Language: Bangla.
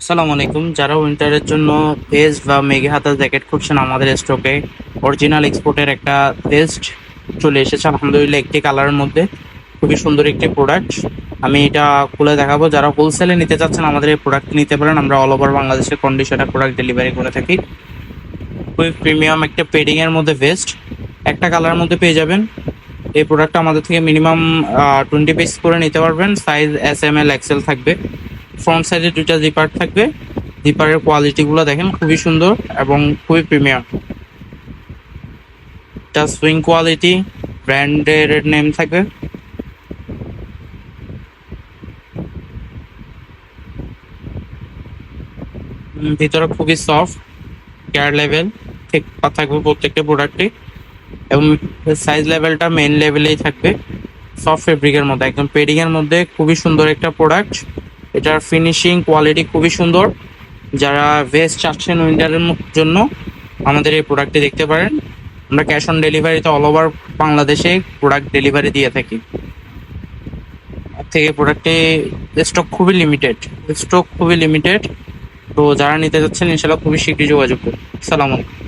আসসালামু আলাইকুম। যারা উইন্টারের জন্য ভেস্ট বা মেঘে হাতার জ্যাকেট খুঁজছেন আমাদের স্টকে অরিজিনাল এক্সপোর্টের একটা ভেস্ট চলে এসেছে, আলহামদুলিল্লাহ একটি কালারের মধ্যে। খুবই সুন্দর একটি প্রোডাক্ট আমি এটা খুলে দেখাবো। যারা হোলসেলে নিতে চাচ্ছেন, আমাদের এই প্রোডাক্ট নিতে পারেন। আমরা অল ওভার বাংলাদেশের কন্ডিশনে প্রোডাক্ট ডেলিভারি করে থাকি। খুবই প্রিমিয়াম একটা পেডিংয়ের মধ্যে ভেস্ট একটা কালারের মধ্যে পেয়ে যাবেন। এই প্রোডাক্টটা আমাদের থেকে মিনিমাম টোয়েন্টি পিস করে নিতে পারবেন। Size S M L XL থাকবে। ফ্রন্ট সাইডে দুইটা জিপার থাকবে। জিপারের কোয়ালিটিগুলো দেখেন, খুবই সুন্দর এবং খুবই প্রিমিয়াম এটা সুইং কোয়ালিটি ব্র্যান্ডের নেম থাকবে। ভিতরে খুবই সফট কেয়ার লেভেল ঠিক থাকবে প্রত্যেকটা প্রোডাক্টে এবং সাইজ লেভেলটা মেন লেভেলেই থাকবে। সফট ফেব্রিকের মধ্যে, একদম পেডিং এর মধ্যে খুবই সুন্দর একটা প্রোডাক্ট এটার ফিনিশিং কোয়ালিটি খুবই সুন্দর। যারা ভেস্ট চাচ্ছেন উইন্টারের জন্য, আমাদের এই প্রোডাক্টটি দেখতে পারেন। আমরা ক্যাশ অন ডেলিভারিতে অল ওভার বাংলাদেশে প্রোডাক্ট ডেলিভারি দিয়ে থাকি। আর থেকে প্রোডাক্টে স্টক খুবই লিমিটেড স্টক খুবই লিমিটেড তো যারা নিতে যাচ্ছেন ইনশাল্লাহ খুবই শীঘ্রই যোগাযোগ করুন। আলাইকুম।